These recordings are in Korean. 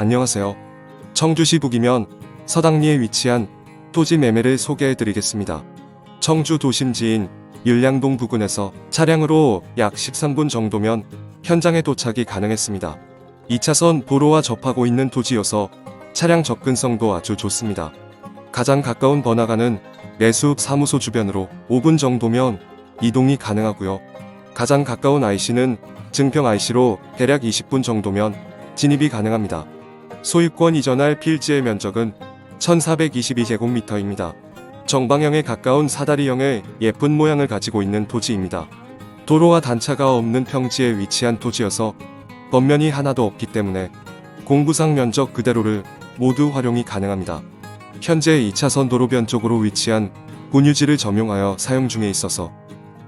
안녕하세요. 청주시 북이면 서당리에 위치한 토지 매매를 소개해 드리겠습니다. 청주 도심지인 율량동 부근에서 차량으로 약 13분 정도면 현장에 도착이 가능했습니다. 2차선 도로와 접하고 있는 토지여서 차량 접근성도 아주 좋습니다. 가장 가까운 번화가는 내수읍 사무소 주변으로 5분 정도면 이동이 가능하고요. 가장 가까운 IC는 증평 IC로 대략 20분 정도면 진입이 가능합니다. 소유권 이전할 필지의 면적은 1422제곱미터입니다. 정방형에 가까운 사다리형의 예쁜 모양을 가지고 있는 토지입니다. 도로와 단차가 없는 평지에 위치한 토지여서 겉면이 하나도 없기 때문에 공구상 면적 그대로를 모두 활용이 가능합니다. 현재 2차선 도로변 쪽으로 위치한 분유지를 점용하여 사용 중에 있어서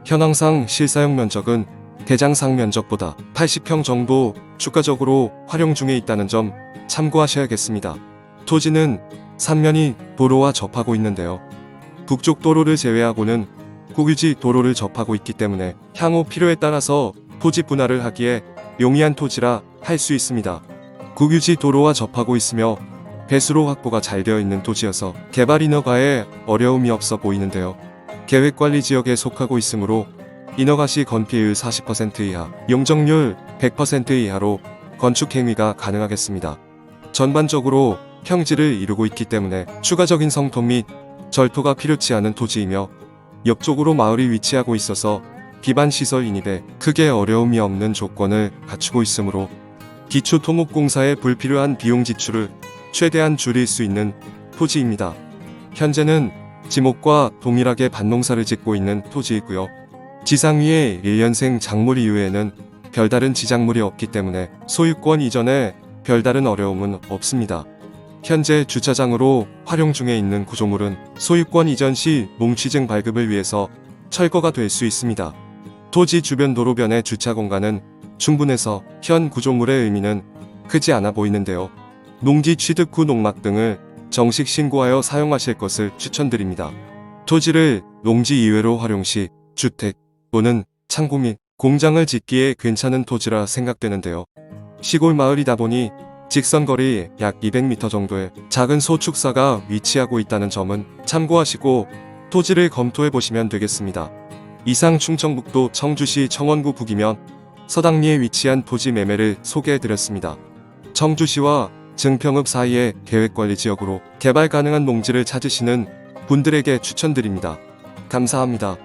현황상 실사용 면적은 대장상 면적보다 80평 정도 추가적으로 활용 중에 있다는 점 참고하셔야겠습니다. 토지는 삼면이 도로와 접하고 있는데요. 북쪽 도로를 제외하고는 국유지 도로를 접하고 있기 때문에 향후 필요에 따라서 토지 분할을 하기에 용이한 토지라 할 수 있습니다. 국유지 도로와 접하고 있으며 배수로 확보가 잘 되어 있는 토지여서 개발 인허가에 어려움이 없어 보이는데요. 계획관리 지역에 속하고 있으므로 인허가 시 건폐율 40% 이하, 용적률 100% 이하로 건축 행위가 가능하겠습니다. 전반적으로 평지를 이루고 있기 때문에 추가적인 성토 및 절토가 필요치 않은 토지이며 옆쪽으로 마을이 위치하고 있어서 기반 시설 인입에 크게 어려움이 없는 조건을 갖추고 있으므로 기초 토목공사에 불필요한 비용 지출을 최대한 줄일 수 있는 토지입니다. 현재는 지목과 동일하게 밭농사를 짓고 있는 토지이고요. 지상 위에 1년생 작물 이후에는 별다른 지작물이 없기 때문에 소유권 이전에 별다른 어려움은 없습니다. 현재 주차장으로 활용 중에 있는 구조물은 소유권 이전 시 뭉취증 발급을 위해서 철거가 될 수 있습니다. 토지 주변 도로변의 주차 공간은 충분해서 현 구조물의 의미는 크지 않아 보이는데요. 농지 취득 후 농막 등을 정식 신고하여 사용하실 것을 추천드립니다. 토지를 농지 이외로 활용 시 주택 또는 창고 및 공장을 짓기에 괜찮은 토지라 생각되는데요. 시골 마을이다 보니 직선 거리 약 200m 정도의 작은 소축사가 위치하고 있다는 점은 참고하시고 토지를 검토해 보시면 되겠습니다. 이상 충청북도 청주시 청원구 북이면 서당리에 위치한 토지 매매를 소개해 드렸습니다. 청주시와 증평읍 사이의 계획관리 지역으로 개발 가능한 농지를 찾으시는 분들에게 추천드립니다. 감사합니다.